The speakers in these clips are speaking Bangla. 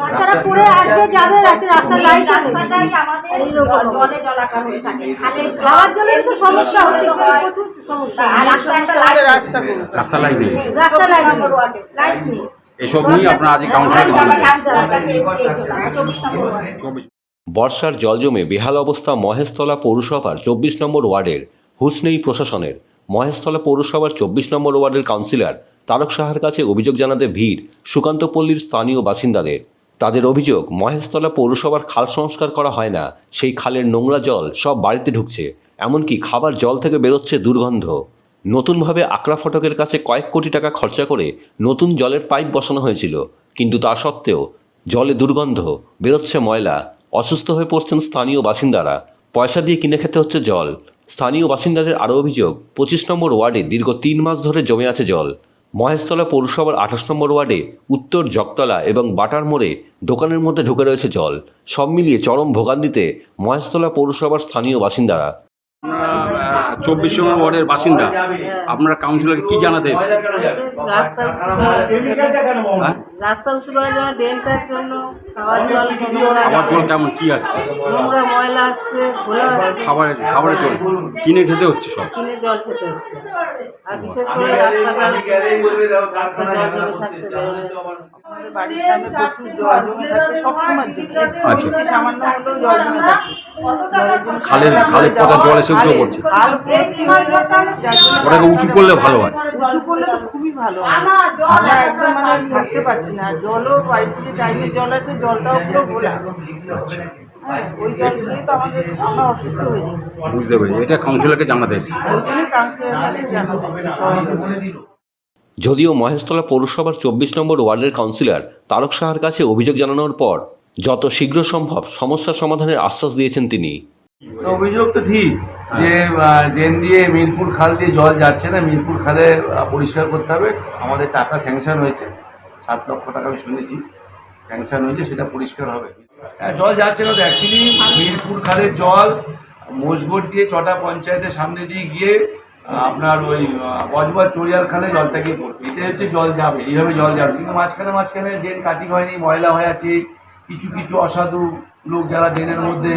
বাচ্চারা পড়ে আসবে যাবে রাতে লাইট রাস্তাটাই আমাদের জলে জলাকার হয়ে থাকে। খালে খাওয়ার জন্য তো সমস্যা হচ্ছে প্রচুর সমস্যা। আর রাস্তা একটা লাইট রাস্তা রাস্তা লাইট নেই। রাস্তা লাইট নেই। লাইট নেই। এসব নিয়ে আপনারা আজ কাউন্সিলর কাছে এসে চব্বিশ নম্বর ওয়ার্ডে। চব্বিশ বর্ষার জল জমে বেহাল অবস্থা মহেশতলা পৌরসভার চব্বিশ নম্বর ওয়ার্ডের হুসনেই প্রশাসনের। মহেশতলা পৌরসভার চব্বিশ নম্বর ওয়ার্ডের কাউন্সিলর তারক সাহার কাছে অভিযোগ জানাতে ভিড় সুকান্তপল্লীর স্থানীয় বাসিন্দাদের। তাদের অভিযোগ, মহেশতলা পৌরসভার খাল সংস্কার করা হয় না, সেই খালের নোংরা জল সব বাড়িতে ঢুকছে, এমনকি খাবার জল থেকে বেরোচ্ছে দুর্গন্ধ। নতুনভাবে আকরা ফটকের কাছে কয়েক কোটি টাকা খরচা করে নতুন জলের পাইপ বসানো হয়েছিল, কিন্তু তা সত্ত্বেও জলে দুর্গন্ধ, বেরোচ্ছে ময়লা, অসুস্থ হয়ে পড়ছেন স্থানীয় বাসিন্দারা। পয়সা দিয়ে কিনে খেতে হচ্ছে জল। স্থানীয় বাসিন্দাদের আরও অভিযোগ, পঁচিশ নম্বর ওয়ার্ডে দীর্ঘ তিন মাস ধরে জমে আছে জল। মহেশতলা পৌরসভার আঠাশ নম্বর ওয়ার্ডে উত্তর জগতলা এবং বাটার মোড়ে দোকানের মধ্যে ঢুকে রয়েছে জল সব মিলিয়ে চরম ভোগান্তিতে মহেশতলা পৌরসভার স্থানীয় বাসিন্দারা চব্বিশ নম্বর ওয়ার্ডের বাসিন্দা আপনারা কাউন্সিলরকে কি জানাতে এসেছেন রাস্তা? রাস্তা উঁচু করার জন্য ড্রেনটার জন্য খাওয়ার জল খাবার জল কেমন? কি আসছে নোংরা ময়লা আসছে ঘোলা আসছে খাবারের খাবারের জল। কিনে খেতে হচ্ছে সব? কিনে জল খেতে হচ্ছে। আর বিশেষ করে রাস্তাটা রাস্তা জল জমে থাকছে বেরোলে আমাদের বাড়ির সামনে প্রচুর জল জমে থাকে সবসময়। বৃষ্টি সামান্য হলেও জল জমে থাকে খালের খালের পচা জল এসে উঠে পড়ছে। ওটাকে উঁচু করলে ভালো হয়। উঁচু করলে তো খুবই ভালো আমরা একদম মানে থাকতে পারছি না। জলও বাড়িতে যে টাইমে জল আছে জলটাও পুরো ঘোলা ওই জল খেয়ে তো আমাদের আমরা অসুস্থ হয়ে যাচ্ছি। বুঝতে পেরেছি। এটা কাউন্সিলরকে জানাতে এসেছি। ওই জন্য কাউন্সিলর জানাতে এসেছি যদিও মহেশতলা পৌরসভার চব্বিশ নম্বর ওয়ার্ডের কাউন্সিলর তারক সাহার কাছে অভিযোগ জানানোর পর যত শীঘ্র সম্ভব সমস্যা সমাধানের আশ্বাস দিয়েছেন তিনি। অভিযোগ তো ঠিক, যে ড্রেন দিয়ে মিরপুর খাল দিয়ে জল যাচ্ছে না, মিরপুর খালে পরিষ্কার করতে হবে। আমাদের টাকা স্যাংশন হয়েছে, সাত লক্ষ টাকা আমি শুনেছি, স্যাংশন হয়েছে, সেটা পরিষ্কার হবে। হ্যাঁ জল যাচ্ছে না তো অ্যাকচুয়ালি মিরপুর খালের জল মোষগড় দিয়ে চটা পঞ্চায়েতের সামনে দিয়ে গিয়ে আপনার ওই বজবর চড়িয়াল খালে জলটা গিয়ে পড়বে। এতে হচ্ছে জল যাবে, এইভাবে জল যাবে। কিন্তু মাঝখানে মাঝখানে ড্রেন কাটিং হয়নি, ময়লা হয়ে আছে, কিছু কিছু অসাধু লোক যারা ড্রেনের মধ্যে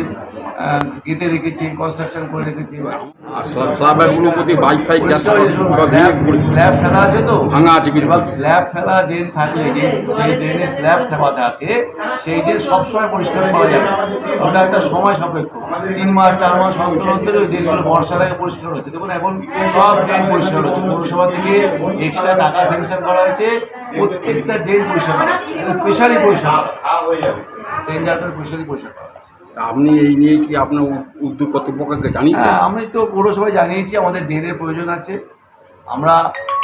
গেঁথে রেখেছে কনস্ট্রাকশন করে রেখেছে। স্ল্যাব ফেলা আছে তো? ভাঙা আছে কিছু। স্ল্যাব ফেলা ড্রেন থাকলে যে ড্রেনে স্ল্যাব ফেলা থাকে সেই ড্রেন সবসময় পরিষ্কার পাওয়া যাবে ওটা একটা সময় সাপেক্ষ। তিন মাস চার মাস অন্তর অন্তরে ওই ড্রেনগুলো বর্ষার আগে পরিষ্কার হচ্ছে দেখুন এখন সব ড্রেন পরিষ্কার হচ্ছে পৌরসভা থেকে এক্সট্রা টাকা স্যাংশন করা হয়েছে। প্রত্যেকটা ড্রেন পরিষ্কার করা স্পেশালি পরিষ্কার। টেন্ডারটা স্পেশালি পরিষ্কার করা। আপনি এই নিয়ে কি আপনার উদ্যোগ কর্তৃপক্ষকে জানিয়েছেন? হ্যাঁ আমি তো পৌরসভায় জানিয়েছি আমাদের ড্রেনের প্রয়োজন আছে। আমরা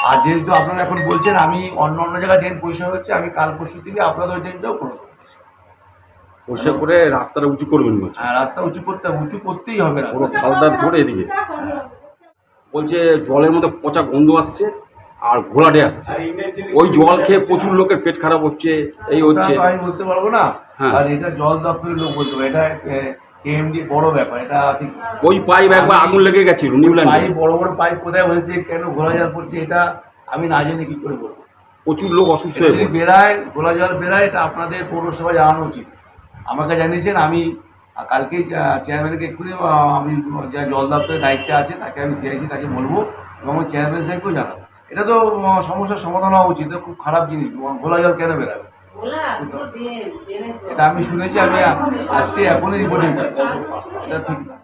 আর যেহেতু আপনারা এখন বলছেন আমি অন্য অন্য জায়গায় ড্রেন পরিষ্কার হচ্ছে আমি কাল পরশু থেকে আপনাদের ওই ড্রেনটাও করে পরিষ্কার করে রাস্তাটা উঁচু করবেন বলছে হ্যাঁ রাস্তা উঁচু করতে উঁচু করতেই হবে পুরো রাস্তা খালদার ধরে এদিকে। বলছে জলের মধ্যে পচা গন্ধ আসছে। আর ঘোলাটে আসছে ওই জল খেয়ে প্রচুর লোকের পেট খারাপ হচ্ছে এই হচ্ছে। আমি বলতে পারব না। হ্যাঁ। আর এটা জল দপ্তরের লোক বলতে পারবে এটা কেএমডি বড় ব্যাপার এটা ঠিক ওই পাইপ একবার আগুন লেগে গেছিল নিউল্যান্ডে পাইপ বড় বড় পাইপ কোথায় হয়েছে কেন ঘোলা জল পড়ছে এটা আমি না জেনে কি করে বলব। প্রচুর লোক অসুস্থ হয়ে যদি বেড়ায় ঘোলা জল বেড়ায় এটা আপনাদের পৌরসভায় জানানো উচিত। আমাকে জানিয়েছেন আমি আহ, কালকেই চেয়ারম্যানকে এক্ষুনি আমি যা জল দপ্তরের দায়িত্বে আছে তাকে আমি সিআইছি তাকে বলব এবং আমি চেয়ারম্যান সাহেবকেও জানাব। এটা তো সমস্যার সমাধান হওয়া উচিত। খুব খারাপ জিনিস। ঘোলা জল কেন বেরাবে? এটা আমি শুনেছি আমি আজকে এখনই রিপোর্টিং করছি। এটা ঠিক না।